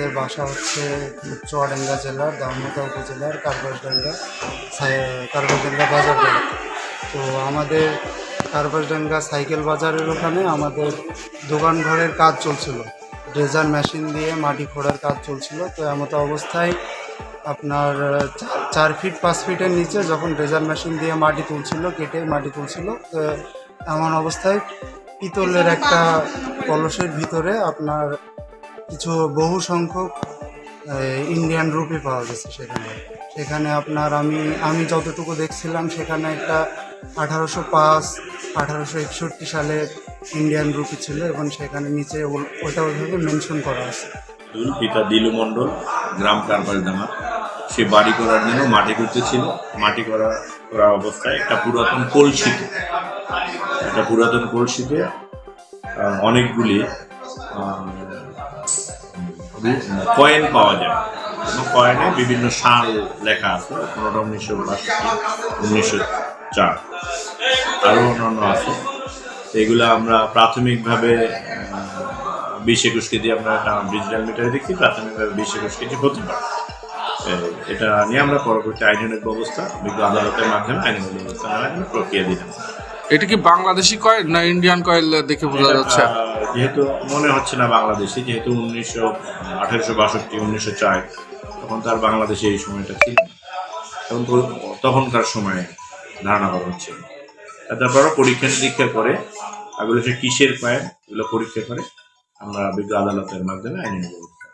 আমাদের বাসা হচ্ছে চুয়াডাঙ্গা জেলার দামোদা উপজেলার কারবাসডাঙ্গা কারবাসডাঙ্গা বাজার। তো আমাদের কারবাসডাঙ্গা সাইকেল বাজারের ওখানে আমাদের দোকান ঘরের কাজ চলছিল ড্রেজার মেশিন দিয়ে মাটি খোঁড়ার কাজ চলছিল তো এমতো অবস্থায় আপনার চার ফিট, পাঁচ ফিটের নিচে যখন ড্রেজার মেশিন দিয়ে মাটি তুলছিল, কেটে মাটি তুলছিল, তো এমন অবস্থায় পিতলের একটা কলসের ভিতরে আপনার কিছু বহু সংখ্যক ইন্ডিয়ান রুপি পাওয়া গেছে সেখানে। সেখানে আপনার আমি আমি যতটুকু দেখছিলাম, সেখানে একটা আঠারোশো পাঁচ, আঠারোশো একষট্টি সালের ইন্ডিয়ান রুপি ছিল এবং সেখানে নিচে ওটা ওইভাবে মেনশন করা আছে। পিতা দিলু মণ্ডল, গ্রাম কারবালডাঙ্গা সে বাড়ি করার জন্য মাটি করতে ছিল। মাটি করা করা অবস্থায় একটা পুরাতন কলসিতে একটা পুরাতন কলসিতে অনেকগুলি কয়েন পাওয়া যায়। এবং কয়েনে বিভিন্ন সাল লেখা আছে কোনোটা উনিশশো বাষট্টি উনিশশো চার। আরও অন্যান্য আছে। এগুলো আমরা প্রাথমিকভাবে বিশ একুশ কেজি আমরা ডিজিটাল মিটারে দেখি, প্রাথমিকভাবে বিশ একুশ কেজি হতে পারে। এটা নিয়ে আমরা পরবর্তী আইনানুগ ব্যবস্থা, বিজ্ঞ আদালতের মাধ্যমে আইনানুগ ব্যবস্থা নেওয়ার প্রক্রিয়া দিলাম এটা কি বাংলাদেশি কয়েল না ইন্ডিয়ান কয়েল দেখে বোঝা যাচ্ছে? যেহেতু মনে হচ্ছে না বাংলাদেশি যেহেতু উনিশশো আঠারোশো বাষট্টি উনিশশো চার তখন তার বাংলাদেশে এই সময়টা ছিল। তখন তখনকার সময়ে ধারণা করা হচ্ছে। তারপর পরীক্ষা নিরীক্ষা করে এগুলো সে কিসের পায় এগুলো পরীক্ষা করে আমরা বিজ্ঞ আদালতের মাধ্যমে আইনি ব্যবস্থা।